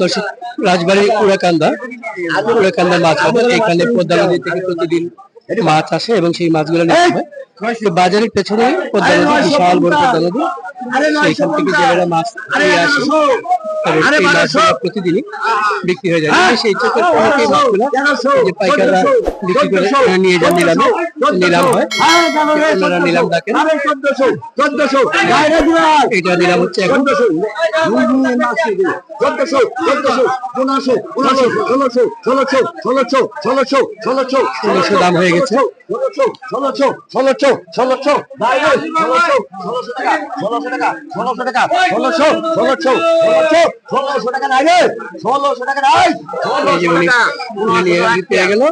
দর্শক রাজবাড়ি কুড়াকান্দা কুড়াকান্দা মাছ বাজার এখানে পদ্মা নদী থেকে প্রতিদিন মাছ আসে এবং সেই মাছগুলো নিতে হয়। তো বাজারের পেছনে পদ্মা নদী বিশাল বড় পদ্মা নদী সেইখান থেকে জেলেরা মাছ নিয়ে আসে দাম হয়ে গেছে ষোলোশো ষোলোশো ষোলোশো ষোলোশো টাকা ষোলোশো টাকা ষোলোশো টাকা ষোলোশো ষোলোশো ষোলোশো ষোলোশো টাকা লাগে ষোলোশো টাকা নাই। ষোলোশো টাকা। গেল।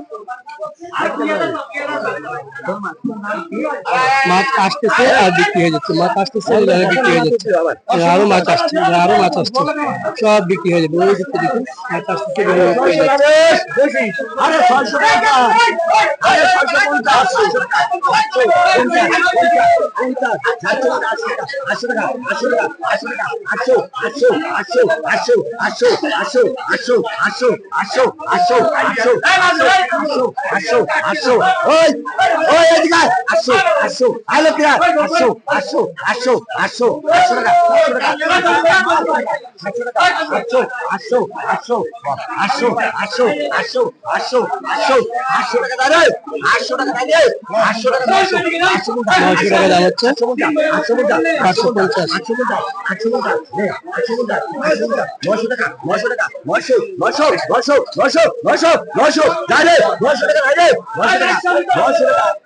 মাছ আসতেছে আর বিক্রি হয়ে যাচ্ছে। মাছ আসতেছে আর বিক্রি হয়ে যাচ্ছে। আরও মাছ আসছে আরও মাছ আসছে। সব বিক্রি হয়ে যাবে। ওই দিকটা দেখুন মাছ আসতেছে আটশো আটশো আটশো আটশো আটশো আটশো আটশো ওই ওই এদিকে। আটশো আটশো আলো কিরা আটশো আটশো আটশো আটশো আটশো টাকা টাকা আটশো আটশো আটশো আটশো আটশো আটশো আটশো আটশো আটশো টাকা দাঁড়ায় আটশো টাকা দাঁড়িয়ে আটশো টাকা আটশো নয়শো টাকা দাম হচ্ছে আটশো পঞ্চাশ আটশো পঞ্চাশ আটশো পঞ্চাশ আটশো পঞ্চাশ আটশো পঞ্চাশ আটশো পঞ্চাশ নশো টাকা নশো টাকা নশো নশো নশো নশো নশো নশো দাঁড়ে নশো টাকা দাঁড়ে নশো টাকা নশো টাকা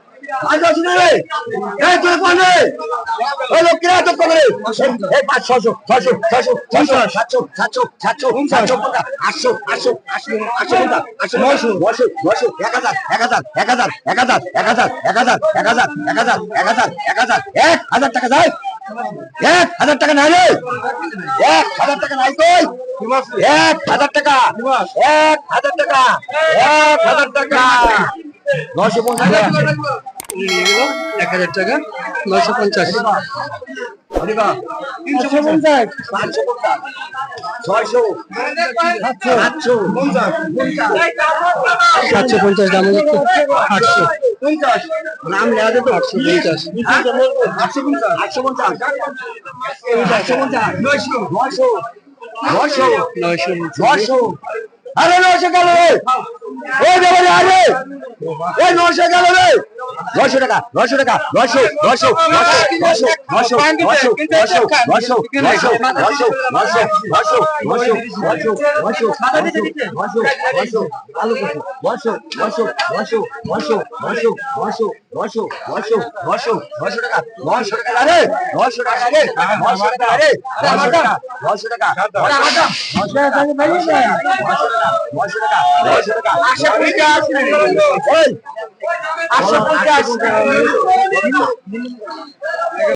আজ কিরা তো কোনে এই পাঁচ ছশো ছশো ছশো ছশো সাতশো সাতশো সাতশো আটশো আটশো আটশো আটশো আটশো নশো নশো নশো এক হাজার এক হাজার এক হাজার এক হাজার এক হাজার এক হাজার এক হাজার এক হাজার এক হাজার এক হাজার এক হাজার টাকা যায় এক হাজার টাকা নাই রে এক হাজার টাকা নাই কই এক হাজার টাকা এক হাজার টাকা এক হাজার টাকা নশো পঞ্চাশ নিয়ে গেল এক হাজার টাকা নয়শো পঞ্চাশ। তিনশো পঞ্চাশ। পাঁচশো পঞ্চাশ। ছয়শো। সাতশো। সাতশো পঞ্চাশ দাম আটশো। পঞ্চাশ। নাম নেওয়া যেত। আটশো পঞ্চাশ। আটশো পঞ্চাশ। আটশো পঞ্চাশ। আটশো পঞ্চাশ। নয়শো। নয়শো। নয়শো। নয়শো। নয়শো আরে নয়শো গেল রে ও দেবারে আরে এই নয়শো গেল রে নয়শো টাকা নয়শো টাকা নয়শো নয়শো নয়শো নয়শো নয়শো নয়শো নয়শো নয়শো নয়শো নয়শো নয়শো নয়শো নয়শো নয়শো নয়শো নয়শো আলু নয়শো নয়শো নয়শো নয়শো নয়শো নয়শো নয়শো নয়শো নয়শো নয়শো টাকা নয়শো টাকা আরে নয়শো টাকা আরে নয়শো টাকা আরে নয়শো টাকা নয়শো টাকা নয়শো টাকা নয়শো টাকা Acha brincadeira, Oi? acha? Acha?